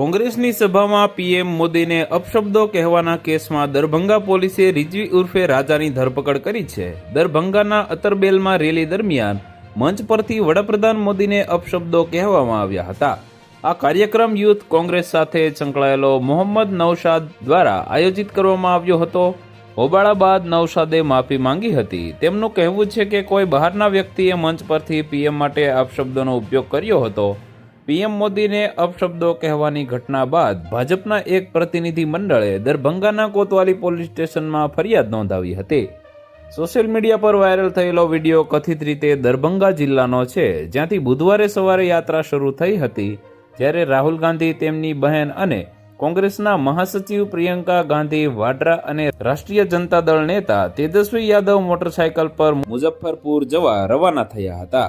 કોંગ્રેસની સભામાં પીએમ મોદીને અપશબ્દો કહેવાના કેસમાં દરભંગા પોલીસે રિજવી ઉર્ફે રાજાની ધરપકડ કરી છે. દરભંગાના અતરબેલમાં રેલી દરમિયાન મંચ પરથી વડાપ્રધાન મોદીને અપશબ્દો કહેવામાં આવ્યા હતા. આ કાર્યક્રમ યુથ કોંગ્રેસ સાથે સંકળાયેલો મોહમ્મદ નૌશાદ દ્વારા આયોજિત કરવામાં આવ્યો હતો. હોબાળા બાદ નૌશાદે માફી માંગી હતી. તેમનું કહેવું છે કે કોઈ બહારના વ્યક્તિએ મંચ પરથી પીએમ માટે અપશબ્દોનો ઉપયોગ કર્યો હતો. પીએમ મોદીને અપશબ્દો કહેવાની ઘટના બાદ ભાજપના એક પ્રતિનિધિ મંડળે દરભંગાના કોતવાલી પોલીસ સ્ટેશનમાં ફરિયાદ નોંધાવી હતી. સોશિયલ મીડિયા પર વાયરલ થયેલો વીડિયો કથિત રીતે દરભંગા જિલ્લાનો છે, જ્યાંથી બુધવારે સવારે યાત્રા શરૂ થઈ હતી, જ્યારે રાહુલ ગાંધી, તેમની બહેન અને કોંગ્રેસના મહાસચિવ પ્રિયંકા ગાંધી, વાડ્રા અને રાષ્ટ્રીય જનતા દળ નેતા તેજસ્વી યાદવ મોટરસાયકલ પર મુઝફ્ફરપુર જવા રવાના થયા હતા.